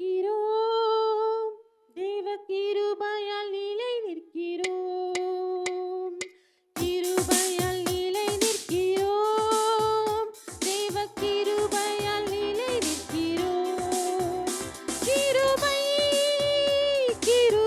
நிற்கிறோம். தேவ கிருபையால் நிலை நிற்கிறோம். கிருபையால் நிலை நிற்கிறோம். தேவ கிருபையால் நிலை நிற்கிறோம். கிருபை கிரு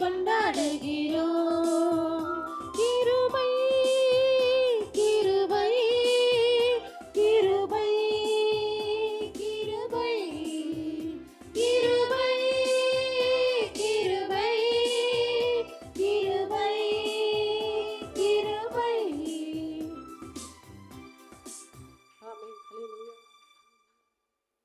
கொண்டாடுகிறேன்